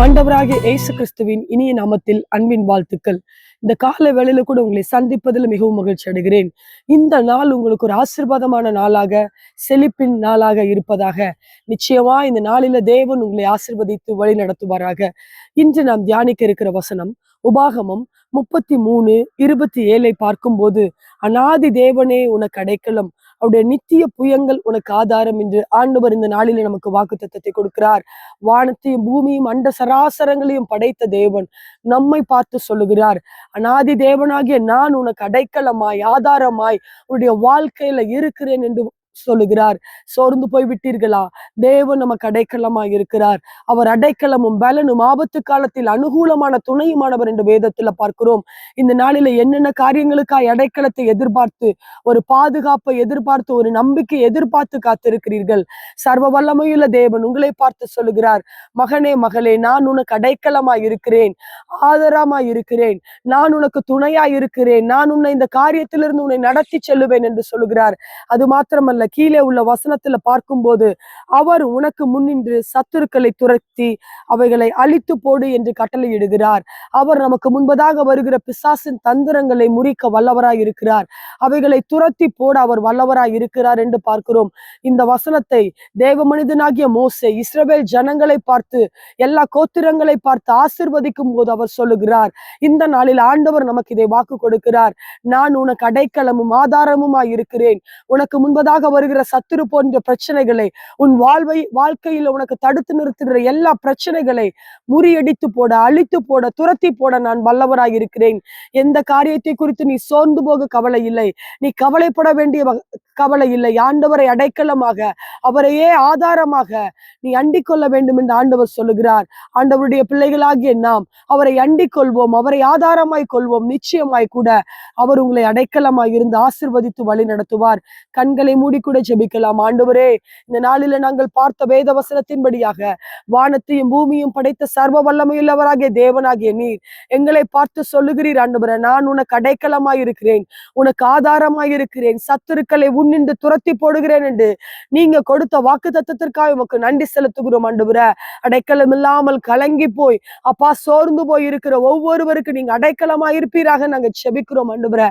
ஆண்டவராகிய இயேசு கிறிஸ்துவின் இனிய நாமத்தில் அன்பின் வாழ்த்துக்கள். இந்த கால வேளையில கூட உங்களை சந்திப்பதில் மிகவும் மகிழ்ச்சி அடைகிறேன். இந்த நாள் உங்களுக்கு ஒரு ஆசிர்வாதமான நாளாக செழிப்பின் நாளாக இருப்பதாக. நிச்சயமா இந்த நாளில தேவன் உங்களை ஆசிர்வதித்து வழி நடத்துவாராக. இன்று நாம் தியானிக்க இருக்கிற வசனம் உபாகமம் முப்பத்தி மூணு இருபத்தி ஏழை பார்க்கும்போது அநாதி தேவனே உனக்கு அடைக்கலம். அவருடைய நித்திய புயங்கள் உனக்கு ஆதாரம் என்று ஆண்டவர் இந்த நாளில நமக்கு வாக்கு தத்தத்தை கொடுக்கிறார். வானத்தையும் பூமியும் அண்ட சராசரங்களையும் படைத்த தேவன் நம்மை பார்த்து சொல்லுகிறார். அநாதி தேவனாகிய நான் உனக்கு அடைக்கலமாய் ஆதாரமாய் உன்னுடைய வாழ்க்கையில இருக்கிறேன் என்று சொல்லுகிறார். சோர்ந்து போய் விட்டீர்களா? தேவன் நமக்கு அடைக்கலமா இருக்கிறார். அவர் அடைக்கலமும் பலனும் ஆபத்து காலத்தில் அனுகூலமான துணையுமானவர் என்று வேதத்துல பார்க்கிறோம். இந்த நாளில என்னென்ன காரியங்களுக்காய் அடைக்கலத்தை எதிர்பார்த்து ஒரு பாதுகாப்பை எதிர்பார்த்து ஒரு நம்பிக்கை எதிர்பார்த்து காத்திருக்கிறீர்கள்? சர்வ வல்லமையுள்ள தேவன் உங்களை பார்த்து சொல்லுகிறார். மகனே மகளே நான் உனக்கு அடைக்கலமா இருக்கிறேன். ஆதரமா இருக்கிறேன். நான் உனக்கு துணையா இருக்கிறேன். நான் உன்னை இந்த காரியத்திலிருந்து உன்னை நடத்தி செல்லுவேன் என்று சொல்லுகிறார். அது மாத்திரமல்ல கீழே உள்ள வசனத்துல பார்க்கும்போது அவர் உனக்கு முன்னின்று சத்துருக்களை துரத்தி அவைகளை அழித்து போடு என்று கட்டளையிடுகிறார். அவர் நமக்கு முன்பதாக வருகிற பிசாசின் தந்திரங்களை முறிக்க வல்லவராய் இருக்கிறார். அவைகளை துரத்தி போட அவர் வல்லவராய் இருக்கிறார் என்று பார்க்கிறோம். இந்த வசனத்தை தேவ மனிதனாகிய மோசை இஸ்ரவேல் ஜனங்களை பார்த்து எல்லா கோத்திரங்களை பார்த்து ஆசிர்வதிக்கும் போது அவர் சொல்லுகிறார் இந்த நாளில் ஆண்டவர் நமக்கு இதை வாக்கு கொடுக்கிறார். நான் உனக்கு அடைக்கலமும் ஆதாரமுமாய் இருக்கிறேன். உனக்கு முன்பதாக வருகிற சத்துரு போன்ற பிரச்சனைகளை உன் வாழ்வை வாழ்க்கையில உனக்கு தடுத்து நிறுத்துகிற எல்லா பிரச்சனைகளை முறியடித்து போட அழித்து போட துரத்தி போட நான் வல்லவராய் இருக்கிறேன். எந்த காரியத்தை குறித்து நீ சோர்ந்து போக கவலை இல்லை. நீ கவலைப்பட வேண்டிய கவலை இல்லை. ஆண்டவரை அடைக்கலமாக அவரையே ஆதாரமாக நீ அண்டிக் கொள்ள வேண்டும் என்று ஆண்டவர் சொல்லுகிறார். ஆண்டவருடைய பிள்ளைகளாகிய நாம் அவரை அண்டிக் கொள்வோம் அவரை ஆதாரமாய் கொள்வோம். நிச்சயமாய் கூட அவர் உங்களை அடைக்கலமாய் இருந்து ஆசிர்வதித்து வழி நடத்துவார். கண்களை மூடிக்கூட ஜெபிக்கலாம். ஆண்டவரே இந்த நாளில நாங்கள் பார்த்த வேத வசனத்தின்படியாக வானத்தையும் பூமியும் படைத்த சர்வ வல்லமையுள்ளவராகிய தேவனாகிய நீர் எங்களை பார்த்து சொல்லுகிறீர் ஆண்டவரே. நான் உனக்கு அடைக்கலமாய் இருக்கிறேன் உனக்கு ஆதாரமாய் இருக்கிறேன். சத்துருக்களை உன்னின்று துரத்தி போடுகிறேன் என்று நீங்க கொடுத்த வாக்கு தத்துவத்திற்காக உமக்கு நன்றி செலுத்துகிறோம் ஆண்டவரே. அடைக்கலம் இல்லாமல் கலங்கி போய் அப்பா சோர்ந்து போய் இருக்கிற ஒவ்வொருவருக்கு நீங்க அடைக்கலமா இருப்பீராக நாங்க செபிக்கிறோம் ஆண்டவரே.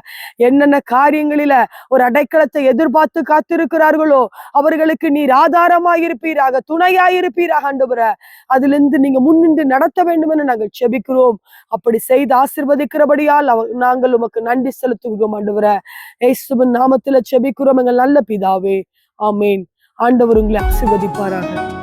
என்னென்ன காரியங்களில ஒரு அடைக்கலத்தை எதிர்பார்த்து காத்திருக்கிறார்களோ அவர்களுக்கு நீர் ஆதாரமா இருப்பீராக துணையா இருப்பீராக ஆண்டவரே. அதிலிருந்து நீங்க முன்னின்று நடத்த வேண்டும் என நாங்கள் செபிக்கிறோம். அப்படி செய்து ஆசிர்வதிக்கிறபடியால் நாங்கள் உமக்கு நன்றி செலுத்துகிறோம் ஆண்டவரே. இயேசுவின் நாமத்துல செபிக்கிறோம் எங்கள் நல்ல பிதாவே. ஆமேன். ஆண்டவர் உங்களை ஆசிர்வதிப்பாராக.